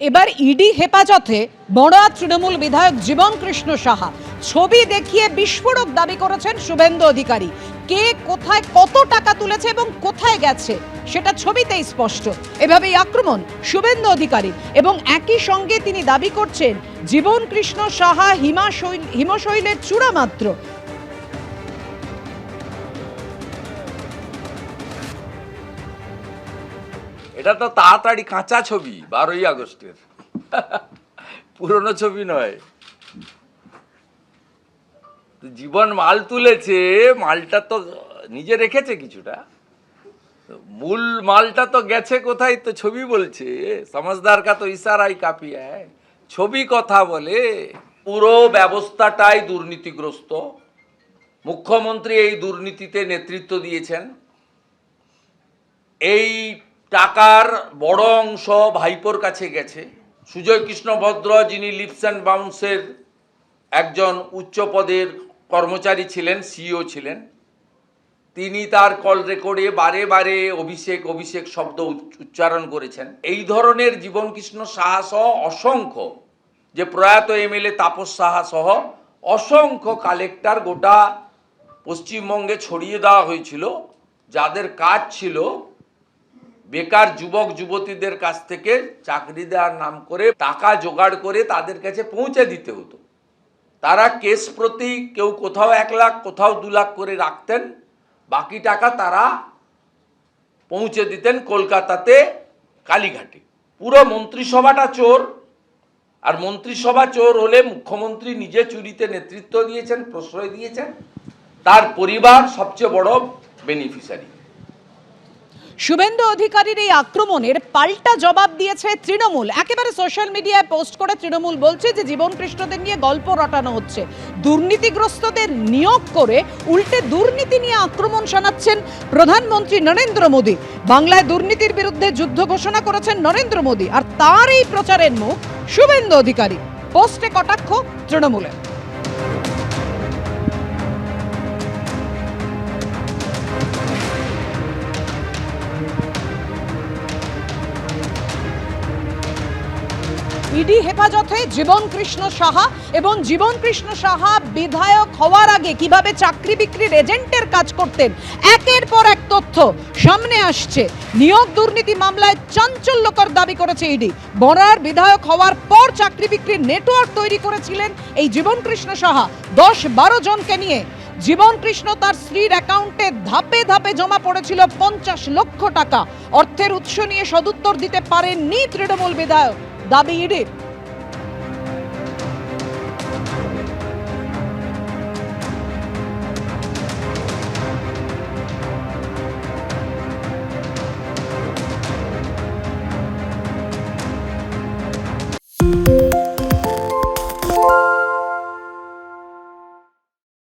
এবার ইডি হেফাজতে বড়া তৃণমূল বিধায়ক জীবন কৃষ্ণ সাহা। ছবি দেখিয়ে বিস্ফোরক দাবি করেছেন শুভেন্দু অধিকারী। কে কোথায় কত টাকা তুলেছে এবং কোথায় গেছে, সেটা ছবিতেই স্পষ্ট। এভাবেই আক্রমণ শুভেন্দু অধিকারী এবং একই সঙ্গে তিনি দাবি করছেন জীবন কৃষ্ণ সাহা হিমাশৈল হিমশৈলের চূড়া মাত্র এটা তো তাড়াতাড়ি কাঁচা ছবি, বারোই আগস্টের। পুরনো ছবি নয়। জীবন মাল তুলেছে, মালটা তো নিজে রেখেছে কিছুটা। মূল মালটা তো গেছে কোথায় তো ছবি বলছে। সমাজদার কা তো ইশারাই কাপি ছবি কথা বলে, পুরো ব্যবস্থাটাই দুর্নীতিগ্রস্ত। মুখ্যমন্ত্রী এই দুর্নীতিতে নেতৃত্ব দিয়েছেন। এই টাকার বড় অংশ ভাইপোর কাছে গেছে। সুজয় কৃষ্ণ ভদ্র যিনি লিপস অ্যান্ড বাউন্সের একজন উচ্চ পদের কর্মচারী ছিলেন, সিইও ছিলেন, তিনি তার কল রেকর্ডে বারে বারে অভিষেক অভিষেক শব্দ উচ- উচ্চারণ করেছেন। এই ধরনের জীবনকৃষ্ণ সাহা সহ অসংখ্য, যে প্রয়াত এমএলএ তাপস সাহা সহ অসংখ্য কালেক্টর গোটা পশ্চিমবঙ্গে ছড়িয়ে দেওয়া হয়েছিল, যাদের কাজ ছিল বেকার যুবক, যুবতীদের কাছ থেকে চাকরি দেওয়ার নাম করে টাকা জোগাড় করে তাদের কাছে পৌঁছে দিতে হতো। তারা কেস প্রতি কেউ কোথাও এক লাখ, কোথাও দু লাখ করে রাখতেন। বাকি টাকা তারা পৌঁছে দিতেন কলকাতাতে কালীঘাটে। পুরো মন্ত্রিসভাটা চোর। আর মন্ত্রিসভা চোর হলে মুখ্যমন্ত্রী নিজে চুরিতে নেতৃত্ব দিয়েছেন, প্রশ্রয় দিয়েছেন। তার পরিবার সবচেয়ে বড় বেনিফিশিয়ারি শুভেন্দু অধিকারীর এই আক্রমণের পাল্টা জবাব দিয়েছে তৃণমূল। একেবারে সোশ্যাল মিডিয়ায় পোস্ট করে তৃণমূল বলছে যে জীবন কৃষ্ণদের নিয়ে গল্প রটানো হচ্ছে। দুর্নীতিগ্রস্তদের নিয়োগ করে উল্টে দুর্নীতি নিয়ে আক্রমণ শানাচ্ছেন প্রধানমন্ত্রী নরেন্দ্র মোদী। বাংলায় দুর্নীতির বিরুদ্ধে যুদ্ধ ঘোষণা করেছেন নরেন্দ্র মোদী। আর তার এই প্রচারের মুখ শুভেন্দু অধিকারী। পোস্টে কটাক্ষ তৃণমূলের। ইডি হেফাজতে জীবন কৃষ্ণ সাহা এবং জীবন কৃষ্ণ সাহা বিধায়ক হওয়ার আগে কীভাবে চাকরি বিক্রির এজেন্টের কাজ করতেন, একের পর এক তথ্য সামনে আসছে। নিয়োগ দুর্নীতি মামলায় চাঞ্চল্যকর দাবি করেছে ইডি। বরার বিধায়ক হওয়ার পর চাকরি বিক্রির নেটওয়ার্ক তৈরি করেছিলেন এই জীবন কৃষ্ণ সাহা। দশ বারো জনকে নিয়ে জীবন কৃষ্ণ তার স্ত্রীর অ্যাকাউন্টে ধাপে ধাপে জমা পড়েছিল পঞ্চাশ লক্ষ টাকা। অর্থের উৎস নিয়ে সদুত্তর দিতে পারেননি তৃণমূল বিধায়ক। দাবি ইডির